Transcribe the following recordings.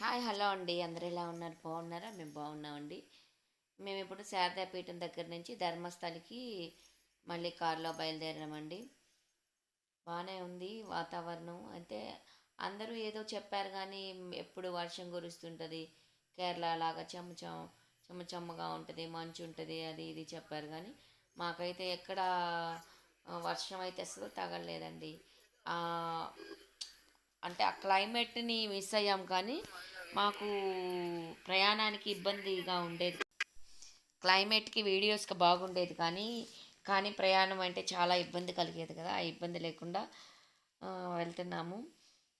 Hi hello అండి. అందరు ఎలా ఉన్నారు? బాగున్నారా? మేము బాగున్నామండి. మేము ఇప్పుడు శారదాపీఠం దగ్గర నుంచి ధర్మస్థలికి మళ్ళీ కారులో బయలుదేరామండి. బాగానే ఉంది వాతావరణం. అయితే అందరూ ఏదో చెప్పారు కానీ ఎప్పుడు వర్షం కురుస్తుంటుంది. కేరళ లాగా చెమ్మ చెమ్మ చెమ్మగా ఉంటుంది మంచు ఉంటుంది అది ఇది చెప్పారు కానీ మాకైతే ఎక్కడ వర్షం అయితే అసలు తగలలేదండి. అంటే ఆ క్లైమేట్ని మిస్ అయ్యాం కానీ మాకు ప్రయాణానికి ఇబ్బందిగా ఉండేది. క్లైమేట్కి వీడియోస్కి బాగుండేది కానీ కానీ ప్రయాణం అంటే చాలా ఇబ్బంది కలిగేది కదా ఆ ఇబ్బంది లేకుండా వెళ్తున్నాము.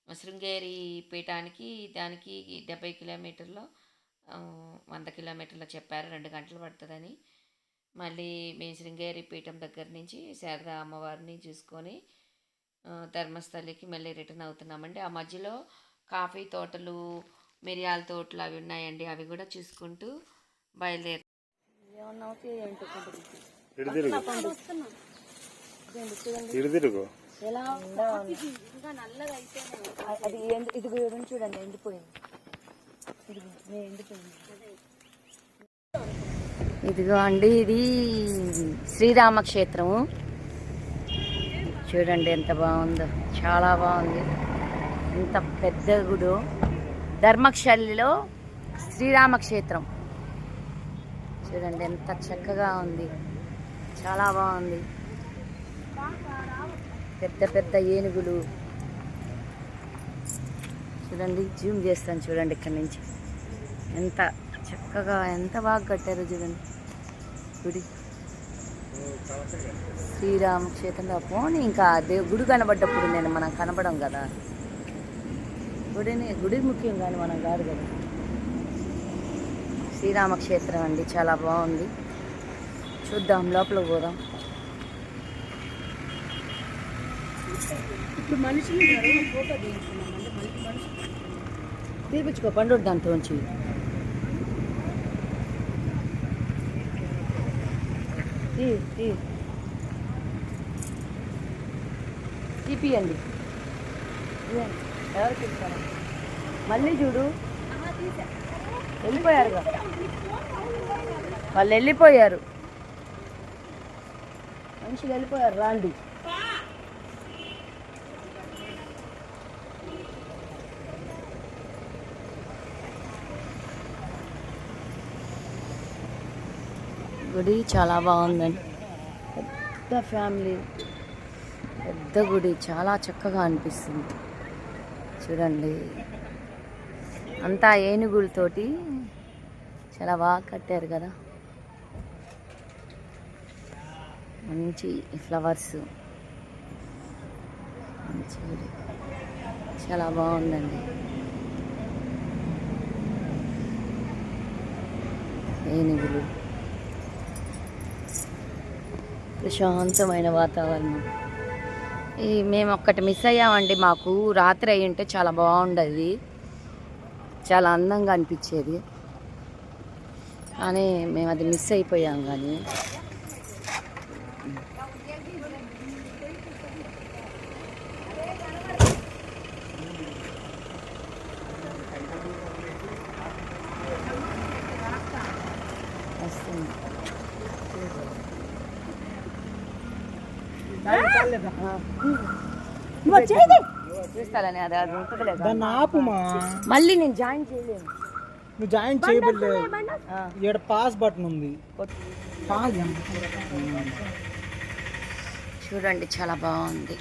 శృంగేరి పీఠానికి దానికి డెబ్బై కిలోమీటర్లో వంద కిలోమీటర్లో చెప్పారు. రెండు గంటలు పడుతుందని. మళ్ళీ మేము శృంగేరి పీఠం దగ్గర నుంచి శారదా అమ్మవారిని చూసుకొని ధర్మస్థలికి మళ్ళీ రిటర్న్ అవుతున్నామండి. ఆ మధ్యలో కాఫీ తోటలు మిరియాల తోటలు అవి ఉన్నాయండి అవి కూడా చూసుకుంటూ బయలుదేరి. అది ఇది చూడండి ఎండిపోయింది. ఇదిగో అండి ఇది శ్రీరామక్షేత్రము. చూడండి ఎంత బాగుందో. చాలా బాగుంది. ఎంత పెద్ద గుడు. ధర్మక్షల్లిలో శ్రీరామక్షేత్రం. చూడండి ఎంత చక్కగా ఉంది. చాలా బాగుంది. పెద్ద పెద్ద ఏనుగులు. చూడండి జూమ్ చేస్తాను చూడండి ఇక్కడ నుంచి. ఎంత చక్కగా ఎంత బాగా కట్టారు చూడండి. గుడి. శ్రీరామక్షేత్రంలో పోనీ ఇంకా దే గుడి కనబడ్డప్పుడు నేను మనం కనబడం కదా. గుడిని గుడి ముఖ్యం కానీ మనం కాదు కదా. శ్రీరామక్షేత్రం అండి చాలా బాగుంది. చూద్దాం లోపలికి పోదాం. ఇప్పుడు ఫోటో తీపించుకో పండు దాంతో ఉంచి. తీపియండి. ఎవరికి ఇస్తారా? మళ్ళీ చూడు. వెళ్ళిపోయారుగా. వాళ్ళు వెళ్ళిపోయారు. మనిషి వెళ్ళిపోయారు రాండి. గుడి చాలా బాగుందండి. పెద్ద ఫ్యామిలీ. పెద్ద గుడి చాలా చక్కగా అనిపిస్తుంది. చూడండి. అంతా ఏనుగులతోటి చాలా బాగా కట్టారు కదా. మంచి ఫ్లవర్స్. మంచి చాలా బాగుందండి. ఏనుగులు. ప్రశాంతమైన వాతావరణం. మేము ఒక్కటి మిస్ అయ్యామండి. మాకు రాత్రి అయ్యి ఉంటే చాలా బాగుండేది చాలా అందంగా అనిపించేది. కానీ మేము అది మిస్ అయిపోయాం కానీ చూస్తాలని అది అది ఉంటుందిలే కానీ. దాన్ని ఆపుమా? మళ్ళీ నేను జాయిన్ చేయలేను. నువ్వు జాయిన్ చేయబడలే ఆ, ఇక్కడ పాస్ బటన్ ఉంది. పాస్ చూడండి చాలా బాగుంది.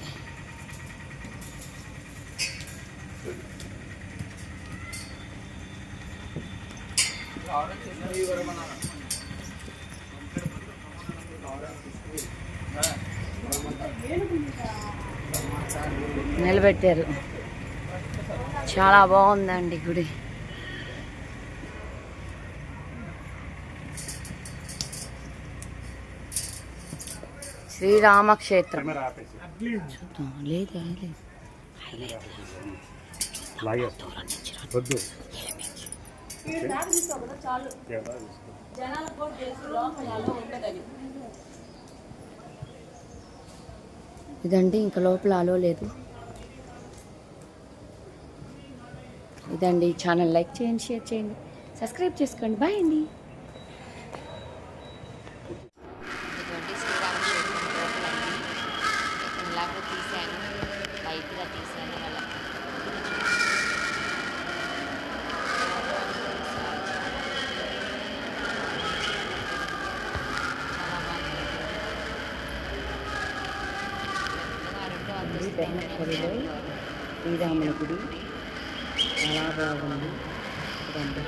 నిలబెట్టారు. చాలా బాగుందండి గుడి. శ్రీరామక్షేత్రం. చూద్దాం లేదు ఇదండి ఇంకా లోపల అలో లేదు. ఇదండి ఛానల్. లైక్ చేయండి షేర్ చేయండి. సబ్స్క్రైబ్ చేసుకోండి. బాయ్ అండి. శ్రీరాముని గుడి. చాలా బాగుంది ఇదండి